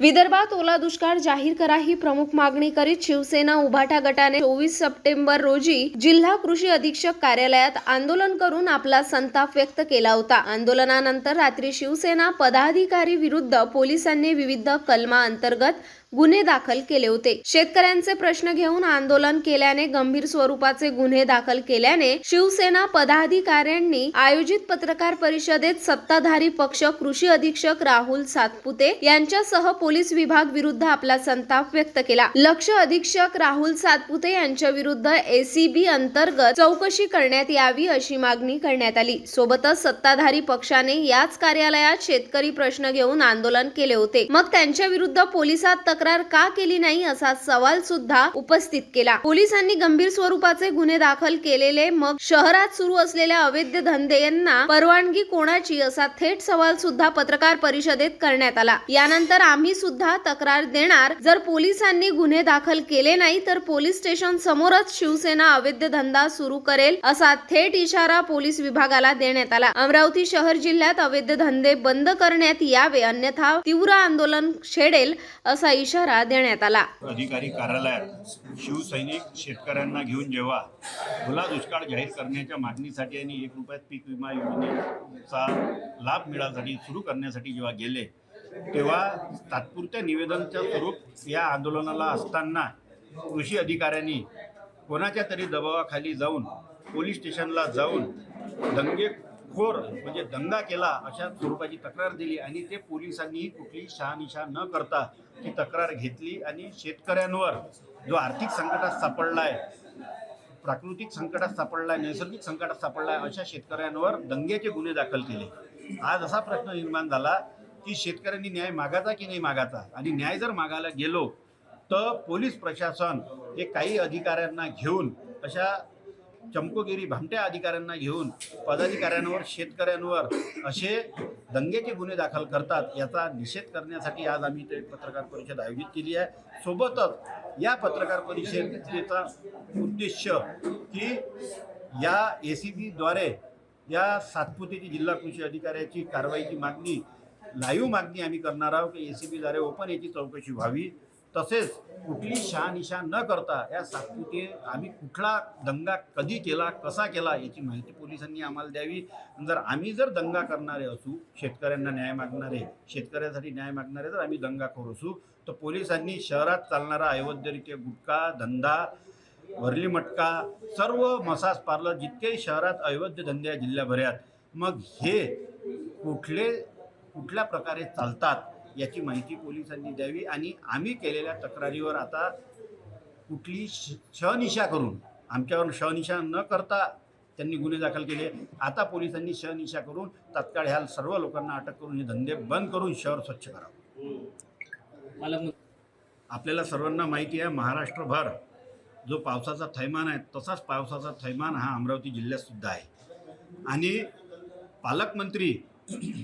विदर्भात ओला दुष्काळ जाहीर करा ही प्रमुख मागणी करीत शिवसेना उभाटा गटाने चोवीस सप्टेंबर रोजी जिल्हा कृषी अधीक्षक कार्यालयात आंदोलन करून आपला संताप व्यक्त केला होता. आंदोलनानंतर रात्री शिवसेना पदाधिकारी विरुद्ध पोलिसांनी विविध कलमा अंतर्गत गुन्हे दाखल केले होते. शेतकऱ्यांचे प्रश्न घेऊन आंदोलन केल्याने गंभीर स्वरूपाचे गुन्हे दाखल केल्याने शिवसेना पदाधिकाऱ्यांनी आयोजित पत्रकार परिषदेत सत्ताधारी पक्ष कृषी अधीक्षक राहुल सातपुते यांच्यासह पोलीस विभाग विरुद्ध आपला संताप व्यक्त केला. लक्ष अधीक्षक राहुल सातपुते यांच्या विरुद्ध एसीबी अंतर्गत चौकशी करण्यात यावी अशी मागणी करण्यात आली. सोबतच सत्ताधारी पक्षाने याच कार्यालयात शेतकरी प्रश्न घेऊन आंदोलन केले होते. मग त्यांच्या विरुद्ध पोलिसात तक्रार का केली नाही असा सवाल सुद्धा उपस्थित केला. पोलिसांनी गंभीर स्वरूपाचे गुन्हे दाखल केलेले मग शहरात सुरू असलेल्या अवैध धंदे यांना परवानगी कोणाची असा थेट सवाल सुद्धा पत्रकार परिषदेत करण्यात आला. यानंतर आम्ही सुद्धा तक्रार देणार. जर पोलिसांनी गुन्हे दाखल केले नाही तर पोलीस स्टेशन समोरच शिवसेना अवैध धंदा सुरू करेल असा थेट इशारा पोलीस विभागाला देण्यात आला. अमरावती शहर जिल्ह्यात अवैध धंदे बंद करण्यात यावे अन्यथा तीव्र आंदोलन छेडेल असा इशारा देण्यात आला. अधिकारी कार्यालयात शिवसैनिक शेतकऱ्यांना घेऊन जेव्हा खुला दुष्काळ जाहीर करण्याच्या मागणीसाठी आणि एक रुपयात पीक विमा योजनेचा लाभ मिळासाठी सुरू करण्यासाठी जेव्हा गेले तेव्हा तात्पुरत्या निवेदनचं स्वरूप या आंदोलनाला असताना कृषी अधिकाऱ्यांनी कोणाच्या तरी दबावाखाली जाऊन पोलीस स्टेशनला जाऊन दंगे दंगेखोर म्हणजे दंगा केला अशा स्वरूपाची तक्रार दिली आणि ते पोलिसांनी कुठलीही शहानिशा न करता ती तक्रार घेतली आणि शेतकऱ्यांवर जो आर्थिक संकटात सापडला आहे प्राकृतिक संकटात सापडला आहे नैसर्गिक संकटात सापडला आहे अशा शेतकऱ्यांवर दंग्याचे गुन्हे दाखल केले. आज असा प्रश्न निर्माण झाला की शेतकऱ्यांनी न्याय मागायचा की नाही मागायचा? आणि न्याय जर मागायला गेलो तर पोलीस प्रशासन हे काही अधिकाऱ्यांना घेऊन अशा चमकोगिरी भामट्या अधिकाऱ्यांना घेऊन पदाधिकाऱ्यांवर शेतकऱ्यांवर असे दंगेचे गुन्हे दाखल करतात याचा निषेध करण्यासाठी आज आम्ही ते पत्रकार परिषद आयोजित केली आहे. सोबतच या पत्रकार परिषदेचा उद्देश की या ए सी बीद्वारे या सातपुतेची जिल्हा कृषी अधिकाऱ्याची कारवाईची मागणी लाईव्ह मागणी आम्ही करणार आहोत की ए सी बीद्वारे ओपन याची चौकशी व्हावी. तसेच कुठली शहानिशा न करता या सातपुते आम्ही कुठला दंगा कधी केला कसा केला याची माहिती पोलिसांनी आम्हाला द्यावी. जर आम्ही जर दंगा करणारे असू शेतकऱ्यांना न्याय मागणारे शेतकऱ्यांसाठी न्याय मागणारे जर आम्ही दंगाखोर असू तर पोलिसांनी शहरात चालणारा अवैधरित्या गुटखा धंदा वरली मटका सर्व मसाज पार्लर जितके शहरात अवैध धंदे आहे जिल्ह्याभरात मग हे कुठले कुठल्या प्रकारे चालतात याची माहिती पोलिसांनी द्यावी आणि आम्ही केलेल्या तक्रारीवर आता कुठली श शहनिशा करून आमच्यावर शहनिशा न करता त्यांनी गुन्हे दाखल केले. आता पोलिसांनी शहनिशा करून तात्काळ ह्या सर्व लोकांना अटक करून हे धंदे बंद करून शहर स्वच्छ करावं. आपल्याला सर्वांना माहिती आहे महाराष्ट्रभर जो पावसाचा थैमान आहे तसाच पावसाचा थैमान हा अमरावती जिल्ह्यात सुद्धा आहे. आणि पालकमंत्री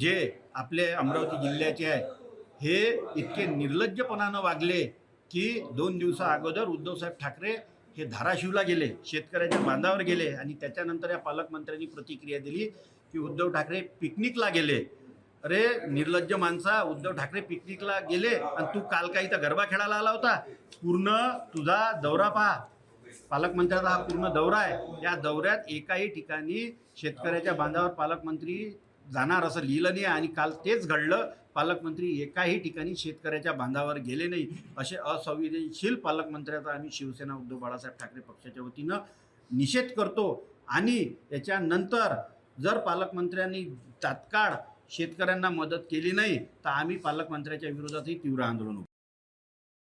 जे आपले अमरावती जिल्ह्याचे आहे हे इतके निर्लज्जपणानं वागले की दोन दिवसा अगोदर उद्धवसाहेब ठाकरे हे धाराशिवला गेले शेतकऱ्याच्या बांधावर गेले आणि त्याच्यानंतर या पालकमंत्र्यांनी प्रतिक्रिया दिली की उद्धव ठाकरे पिकनिकला गेले. अरे निर्लज्ज माणसा उद्धव ठाकरे पिकनिकला गेले आणि तू काल काही तर गरबा खेळायला आला होता. पूर्ण तुझा दौरा पहा. पालकमंत्र्याचा हा पूर्ण दौरा आहे. या दौऱ्यात एकाही ठिकाणी शेतकऱ्याच्या बांधावर पालकमंत्री जाणार असं लिहिलं नाही आणि काल तेच घडलं. पालकमंत्री एकाही ठिकाणी शेतकऱ्याच्या बांधावर गेले नाही असे असंवेदनशील पालकमंत्र्याचा आम्ही शिवसेना उद्धव बाळासाहेब ठाकरे पक्षाच्या वतीनं निषेध करतो. आणि त्याच्यानंतर जर पालकमंत्र्यांनी तात्काळ शेतकऱ्यांना मदत केली नाही तर आम्ही पालकमंत्र्याच्या विरोधातही तीव्र आंदोलन